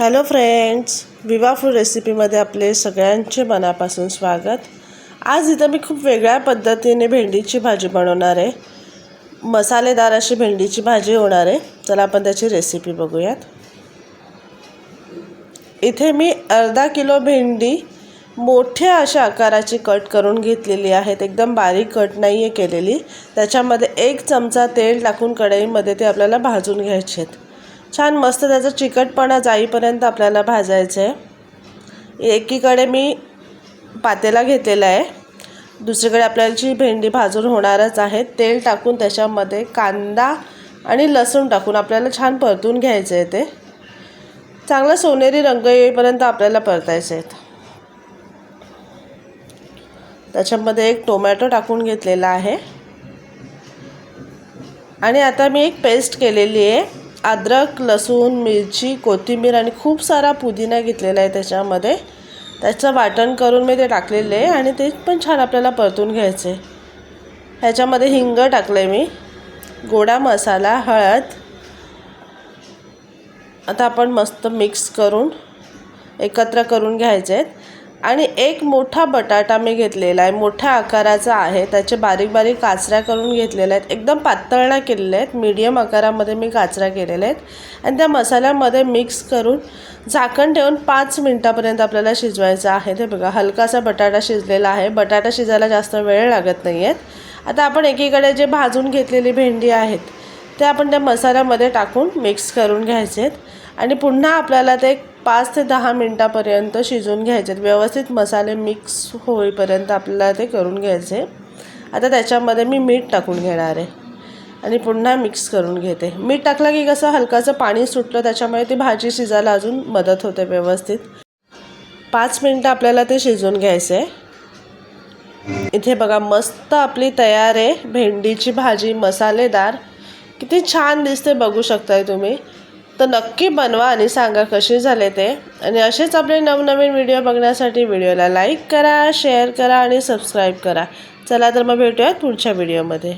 Hello friends Viva Food रेसिपीमध्ये आपले सगळ्यांचे मनापासून स्वागत. आज इथं मी खूप वेगळ्या पद्धतीने भेंडीची भाजी बनवणार आहे. मसालेदार अशी भेंडीची भाजी होणार आहे. चला आपण त्याची रेसिपी बघूयात. इथे मी अर्धा किलो भेंडी मोठ्या अशा आकाराची कट करून घेतलेली आहेत एकदम बारीक कट नाही आहे केलेली. त्याच्यामध्ये एक चमचा तेल टाकून कढईमध्ये ते आपल्याला भाजून घ्यायचे आहेत. छान मस्त त्याचा चिकटपणा जाईपर्यंत आपल्याला भाजायचं आहे एकीकडे मी पातेला घेतलेला आहे. दुसरीकडे आपल्याला जी भेंडी भाजून होणारच आहे तेल टाकून त्याच्यामध्ये कांदा आणि लसूण टाकून आपल्याला छान परतून घ्यायचं आहे ते. चांगला सोनेरी रंग येईपर्यंत आपल्याला परतायचे आहेत त्याच्यामध्ये एक टोमॅटो टाकून घेतलेला आहे. आणि आता मी एक पेस्ट केलेली आहे. अद्रक लसूण मिरची कोथिंबीर आणि खूप सारा पुदिना घेतलेला आहे त्याच्यामध्ये. त्याचं वाटण करून मी ते टाकलेले आहे आणि ते पण छान आपल्याला परतून घ्यायचे. ह्याच्यामध्ये हिंग टाकलं आहे मी. गोडा मसाला हळद. आता आपण मस्त मिक्स करून एकत्र करून घ्यायचे आहेत आणि एक मोठा बटाटा मी घेतलेला आहे. मोठ्या आकाराचा आहे. त्याचे बारीक बारीक काचऱ्या करून घेतलेल्या आहेत. एकदम पातळण्या केलेल्या आहेत. मीडियम आकारामध्ये मी काचऱ्या केलेल्या आहेत. आणि त्या मसाल्यामध्ये मिक्स करून झाकण ठेवून पाच मिनटापर्यंत आपल्याला शिजवायचं आहे. ते बघा हलकासा बटाटा शिजलेला आहे. बटाटा शिजायला जास्त वेळ लागत नाही आहेत आता आपण एकीकडे जे भाजून घेतलेली भेंडी आहेत ते आपण त्या मसाल्यामध्ये टाकून मिक्स करून घ्यायचे आहेत आणि पुन्हा आपल्याला ते पाच ते दहा मिनटापर्यंत शिजून घ्यायचे आहेत व्यवस्थित मसाले मिक्स होईपर्यंत आपल्याला ते करून घ्यायचे. आता त्याच्यामध्ये मी मीठ टाकून घेणार आहे. आणि पुन्हा मिक्स करून घेते. मीठ टाकलं की कसं हलकाचं पाणी सुटलं त्याच्यामुळे ती भाजी शिजायला अजून मदत होते व्यवस्थित. पाच मिनटं आपल्याला ते शिजवून घ्यायचं. आहे इथे बघा मस्त आपली तयार आहे. भेंडीची भाजी मसालेदार. किती छान दिसते बघू शकताय तुम्ही. तर नक्की बनवा आणि सांगा कसे झाले ते. आणि असेच आपले नवनवीन व्हिडिओ बघण्यासाठी व्हिडिओला लाईक करा शेअर करा आणि सबस्क्राईब करा. चला तर मग भेटूयात पुढच्या व्हिडिओमध्ये